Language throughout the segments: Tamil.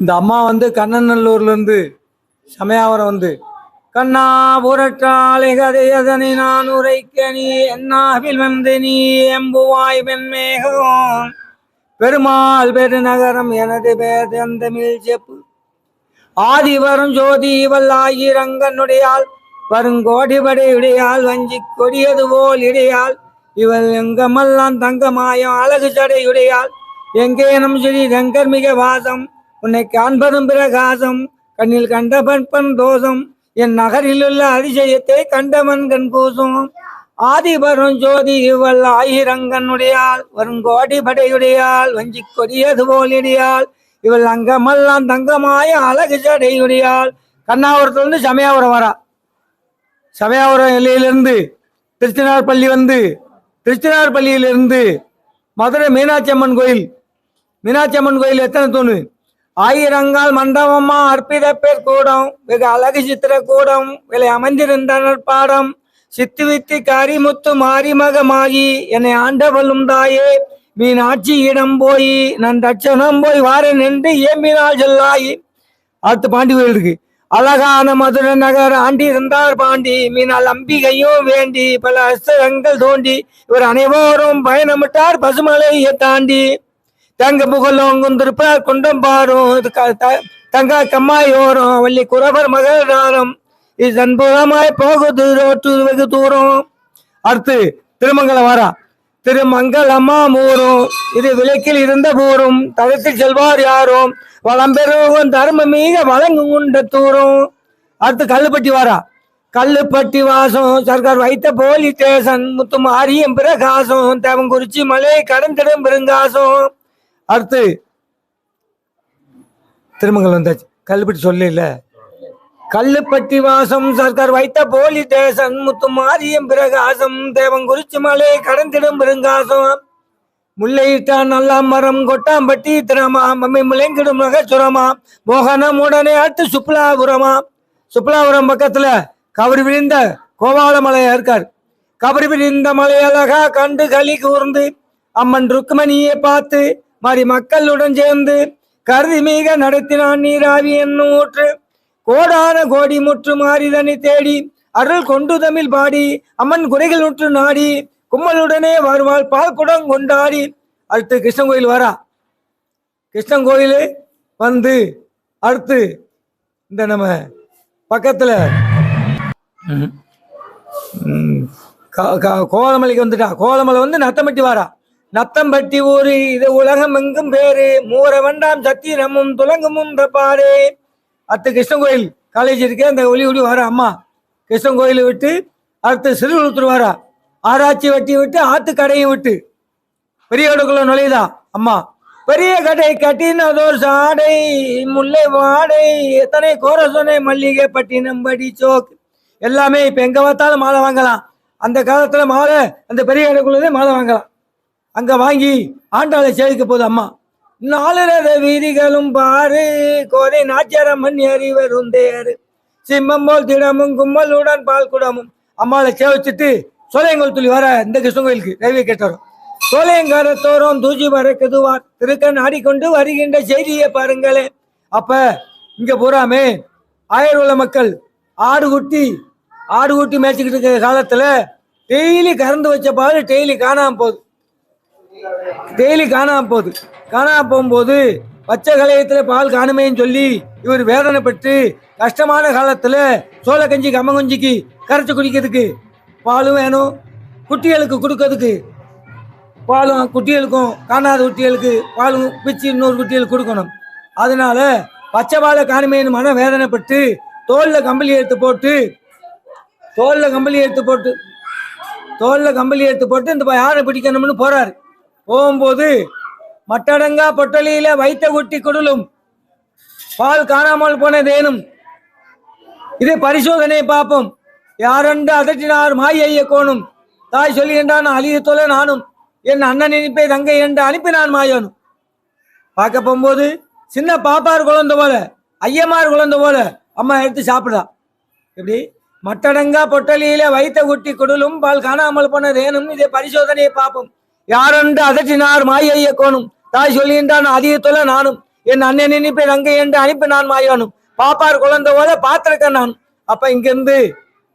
இந்த அம்மா வந்து கண்ணநல்லூர்ல இருந்து சமயாவரம் வந்து கண்ணா புரட்டாளை கதையதனை நான் உரைக்க நீ என்னாவில் வந்து நீ எம்புவாய் வெண்மேகம். பெருமாள் பெருநகரம் எனது பேர் தந்தமிழ் செப்பு. ஆதிவரும் ஜோதி வல்லாயிரங்கனுடையாள் வருங்கோடி படையுடையாள் வஞ்சி கொடியது போல் இடையால் இவள் எங்கமெல்லாம் தங்கமாயம் அழகு சடையுடையாள். எங்கேனும் ஸ்ரீ சங்கர் மிக வாசம் உன்னை காண்பதும் பிரகாசம் கண்ணில் கண்ட பண்பன் தோஷம் என் நகரில் உள்ள அதிசயத்தை கண்டமன் கண் கூசும் ஆதி ஜோதி இவள் ஆயிரங்கனுடையாள் வருங்கோடி படையுடையாள் வஞ்சி கொடியது போலிடையாள். இவள் அங்கமெல்லாம் தங்கமாய அழகு சடையுடையாள். கண்ணாபுரத்துலேருந்து சமயாபுரம் வரா. சமயாபுரம் எல்லையிலிருந்து திருச்சினார் பள்ளி வந்து திருச்சினார் பள்ளியிலிருந்து மதுரை மீனாட்சி அம்மன் கோயில் மீனாட்சி அம்மன் கோயில் எத்தனை தூணு? ஆயிரங்கால் மண்டபமா அற்பித பேர் கூடம் வெகு அழகு சித்திர கூடம் விலை அமைந்திருந்தனர் பாடம் சித்து வித்து கரிமுத்து மாரிமகமாகி என்னை ஆண்டவளும் தாயே மீனாட்சி இடம் போய் நான் தட்சணம் போய் வார நின்று ஏம்பினால் சொல்லாயி. அடுத்து பாண்டி கோயில் இருக்கு. அழகான மதுரை நகர் ஆண்டி இருந்தார் பாண்டி மீனால் அம்பிகையும் வேண்டி பல அஸ்தரங்கள் தோண்டி இவர் அனைவரும் பயணமிட்டார் பசுமலையை தாண்டி. தங்க புகழோங்குந்திருப்பார் குண்டம் பாரும். இது க- த- கம்மாயோரம் வள்ளி குறவர் மகளாரம் இது அன்புறமாய் போகுது ரோட்டு வெகு தூரம். அடுத்து திருமங்கலம் வாரா திருமங்கலம்மா மூரும். இது விளக்கில் இருந்த பூரும் தளத்தில் செல்வார் யாரும். வளம்பெருகும் தர்ம மீக வழங்கும் உண்ட தூரும். அடுத்து கல்லுப்பட்டி வாரா கல்லுப்பட்டி வாசம் சர்க்கார் வைத்த போலி ஸ்டேஷன் முத்து மாரியம் பிரகாசம் தேவங்குறிச்சி மலை கடந்திடும் பெருங்காசம். அடுத்து திருமங்கலம் வந்தாச்சு. கல்லுப்பட்டி சொல்ல கல்லுப்பட்டி வாசம் சர்க்கார் வைத்த போலி தேசன் முத்து மாரியம் பிரகாசம் தேவங்குறிச்சி மலை கடந்திடும் பெருங்காசம். முல்லையிட்டான் நல்லா மரம் கொட்டாம்பட்டி திரமா மம்மி முளைங்கிடும் நகைச்சுரமா மோகனம் உடனே அடுத்து சுப்லாபுரமா சுப்லாபுரம் பக்கத்துல கபடி விழுந்த கோபாலமலையா இருக்கார். கபடி விழுந்த மலை அழகா கண்டு களி கூர்ந்து அம்மன் ருக்மணியை பார்த்து மாறி மக்களுடன் சேர்ந்து கருதி மிக நடத்தினான் நீராவி என்னும் ஊற்று. கோடான கோடி முற்று மாறிதனை தேடி அருள் கொண்டு தமிழ் பாடி அம்மன் குறைகள் நுற்று நாடி கும்மலுடனே வருவாள் பால் குடம் கொண்டாடி. அடுத்து கிருஷ்ணன் கோயில் வரா. கிருஷ்ணன் கோயில் வந்து அடுத்து இந்த நம்ம பக்கத்துல கோலமலைக்கு வந்துட்டா. கோலமலை வந்து நத்தம்பட்டி வாரா. நத்தம்பட்டி ஊரு இது உலகம் எங்கும் பேரு மூர வண்டாம் சத்திரமும் துலங்கமும் பாரு அடுத்து கிருஷ்ணன் கோயில் காலேஜ் இருக்கு அந்த ஒளி ஒளி வர அம்மா. கிருஷ்ணன் கோயிலை விட்டு அடுத்து சிறுகுளத்தூர் வரா ஆராய்ச்சி வட்டி விட்டு ஆத்து கடையை விட்டு. பெரிய இடக்குள்ள நுழையுதா அம்மா? பெரிய கடை கட்டினதோர் சாடை முல்லை வாடை எத்தனை கோரசோனை மல்லிகை பட்டினம் படி சோக் எல்லாமே இப்போ எங்கே பார்த்தாலும் மாலை வாங்கலாம். அந்த காலத்தில் மாலை அந்த பெரிய கடைக்குள்ளதே மாலை வாங்கலாம். அங்க வாங்கி ஆண்டாளை சேவிக்க போகுது அம்மா. நாலுரத வீதிகளும் பாரு கோதை நாச்சாரம்மன் ஏறி வருந்தேரு சிம்மம் போல் திடமும் கும்மலுடன் பால் குடமும். அம்மாவை சேவிச்சுட்டு சோலையங்கோல் துளி வர இந்த கிருஷ்ணன் கோயிலுக்கு ரயில்வே கேட்டாரோ சோலையங்கார தோறும் தூசி பறக்குதுவார் திருக்கன் ஆடிக்கொண்டு வருகின்ற செய்தியை பாருங்களே. அப்ப இங்க பூராமே ஆயிரம் உள்ள மக்கள் ஆடு குட்டி ஆடு குட்டி மேய்ச்சிக்கிட்டு இருக்கிற காலத்துல டெய்லி கறந்து வச்ச பால் டெய்லி காணாம போகுது. டெய்லி காணாமல் போகுது. காணாமல் போகும்போது பச்சை கலையத்தில் பால் காணுமேன்னு சொல்லி இவர் வேதனைப்பட்டு கஷ்டமான காலத்தில் சோள கஞ்சி கம்மங்கஞ்சிக்கு கரைச்சி குடிக்கிறதுக்கு பாலும் வேணும். குட்டிகளுக்கு கொடுக்கறதுக்கு பாலும் குட்டிகளுக்கும் காணாத குட்டிகளுக்கு பாலும் பிச்சு இன்னொரு குட்டிகளுக்கு கொடுக்கணும். அதனால பச்சை பாலை காணுமேன்னு மன வேதனைப்பட்டு தோலில் கம்பளி எடுத்து போட்டு தோலில் கம்பளி எடுத்து போட்டு தோலில் கம்பளி எடுத்து போட்டு இந்த யாரை பிடிக்கணும்னு போகிறாரு போகும்போது மட்டடங்கா பொட்டலியில வைத்த குட்டி குடலும் பால் காணாமல் போனதேனும் இது பரிசோதனை பார்ப்போம். யாரென்று அதட்டினார் மாயைய கோணும். தாய் சொல்லுகின்றான் அழிய தொலை நானும். என் அண்ணன் இனிப்பை தங்கை என்று அனுப்பினான் மாயோனும் பார்க்க போகும்போது சின்ன பாப்பார் குழந்தை போல ஐயமார் குழந்தை போல அம்மா எடுத்து சாப்பிடா இப்படி மட்டடங்கா பொட்டலியில வைத்த குட்டி குடலும் பால் காணாமல் போனதேனும் இதை பரிசோதனையை பார்ப்போம். யாரென்று அதற்றினார் மாயைய கோணும். தாய் சொல்லுகின்றான் அதிகத்துல நானும். என் அண்ணன் நினைப்பேன் அங்கே என்று அனுப்பி நான் மாயானும். பாப்பார் குழந்தை போல பார்த்திருக்கேன் நான். அப்ப இங்கிருந்து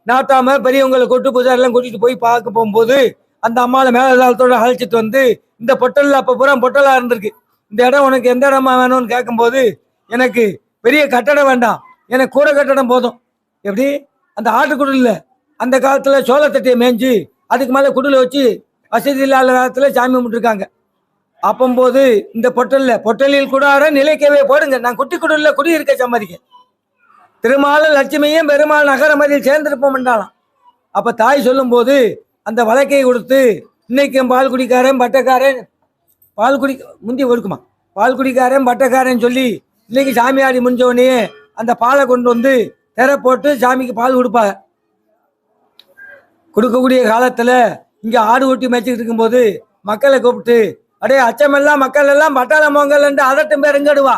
நாட்டாம பெரியவங்களை கொட்டு பூஜாரெல்லாம் கூட்டிட்டு போய் பார்க்க போகும்போது அந்த அம்மாவை மேலதாளத்தோட அழைச்சிட்டு வந்து இந்த பொட்டல்ல அப்ப பூரா பொட்டலா இருந்திருக்கு. இந்த இடம் உனக்கு எந்த இடமா வேணும்னு கேட்கும்போது எனக்கு பெரிய கட்டடம் வேண்டாம். எனக்கு கூரை கட்டடம் போதும். எப்படி? அந்த ஆட்டுக்குடில் அந்த காலத்துல சோளத்தட்டையை மேய்ஞ்சி அதுக்கு மேல குடில வச்சு வசதி இல்லாத காலத்தில் சாமி கும்பிட்டுருக்காங்க. அப்பம்போது இந்த பொட்டல்ல பொட்டலில் கூடார நிலைக்கவே போடுங்க. நான் குட்டி குடலில் குடியிருக்க சம்மதிக்க. திருமால லட்சுமியும் பெருமாள் நகரமதியில் சேர்ந்திருப்போம் என்றாலாம் அப்போ தாய் சொல்லும்போது அந்த வழக்கை கொடுத்து இன்னைக்கும் பால் குடிக்காரன் பட்டக்காரன் பால் குடி முந்தி ஒடுக்குமா பால் குடிக்காரன் பட்டக்காரன் சொல்லி இன்னைக்கு சாமியாடி முடிஞ்சவனே அந்த பாலை கொண்டு வந்து திரை போட்டு சாமிக்கு பால் கொடுப்பாங்க. கொடுக்கக்கூடிய காலத்தில் இங்கே ஆடு ஓட்டி மேய்ச்சிக்கிட்டு இருக்கும்போது மக்களை கூப்பிட்டு அடே அச்சமெல்லாம் மக்கள் எல்லாம் பட்டாள மோங்கல் என்று அதட்டும் பேர் எங்கடுவா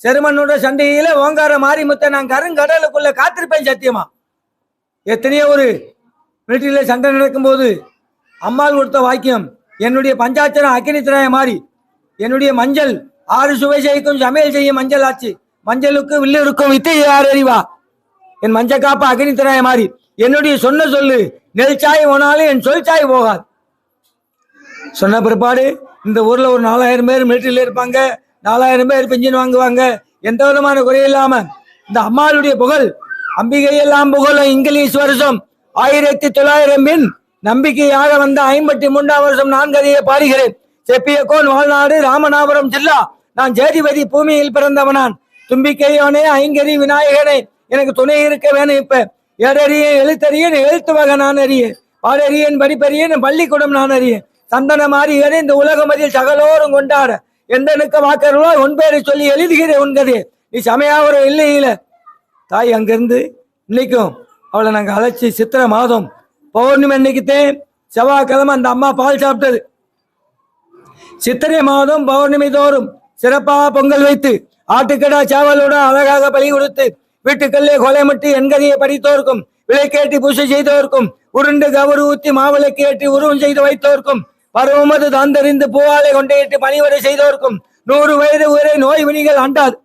செருமனோட சண்டையில ஓங்கார மாரிமுத்த நான் கருங்கடலுக்குள்ள காத்திருப்பேன் சத்தியமா? எத்தனையோ ஒரு மிலிட்டரியில சண்டை நடக்கும்போது அம்மாள் கொடுத்த வாக்கியம் என்னுடைய பஞ்சாட்சரம் அக்கினித்திராய மாறி என்னுடைய மஞ்சள் ஆறு சுவை செய்யும் சமையல் செய்யும் மஞ்சள் ஆச்சு. மஞ்சளுக்கு வில்லு இருக்கும் வித்தை யார் அறிவா என் மஞ்ச காப்பு அக்னித்திராய மாறி. என்னுடைய சொன்ன சொல்லு நெல் சாய் போனாலும் என் சொல் சாய் போகாது. சொன்ன பிற்பாடு இந்த ஊர்ல ஒரு நாலாயிரம் பேர் மிலிட்டரியில் இருப்பாங்க நாலாயிரம் பேர் பெஞ்சின் வாங்குவாங்க எந்த விதமான குறை இல்லாம இந்த அம்மாளுடைய புகழ் அம்பிகை எல்லாம் புகழும் இங்கிலீஷ் வருஷம் ஆயிரத்தி தொள்ளாயிரம் பின் நம்பிக்கையாக வந்த ஐம்பத்தி மூன்றாம் வருஷம் நான்கதையை பாடுகிறேன். செப்பியக்கோன் வாழ்நாடு ராமநாதபுரம் ஜில்லா நான் ஜேதிபதி பூமியில் பிறந்தவனான். தும்பிக்கையோனே ஐங்கரி விநாயகனே எனக்கு துணை இருக்க வேணும் இப்ப. ஏடறியேன் எழுத்தறியேன் எழுத்து வகை நான் அறியேன். பாடறியேன் படிப்பறியேன் பள்ளிக்கூடம் நான் அறியேன். சந்தன மாறியனே இந்த உலகம் அதில் சகலோரும் கொண்டாட. எந்த நிற்க வாக்கர்களோ உன் பேரை சொல்லி எழுதுகிறேன் உன் நீ சமையா ஒரு இல்லை தாய் அங்கிருந்து இன்னைக்கும் அவளை நாங்கள் அழைச்சி சித்திரை மாதம் பௌர்ணமி அன்னைக்குத்தேன் செவ்வாய்க்கிழமை அந்த அம்மா பால் சாப்பிட்டது. சித்திரை மாதம் பௌர்ணமி தோறும் சிறப்பாக பொங்கல் வைத்து ஆட்டுக்கடா சேவலோட அழகாக பலி கொடுத்து வீட்டுக்கல்லே கொலைமட்டு என்கதையை படித்தோர்க்கும் விலைக்கேட்டி பூசை செய்தோர்க்கும் உருண்டு கவுரு ஊத்தி மாவிளக்கு ஏற்றி உருவம் செய்து வைத்தோர்க்கும் பருவமது தந்தறிந்து பூவாலை கொண்டேட்டு பணிவடை செய்தோர்க்கும் நூறு வயது உரை நோய் வினிகள் அண்டாது.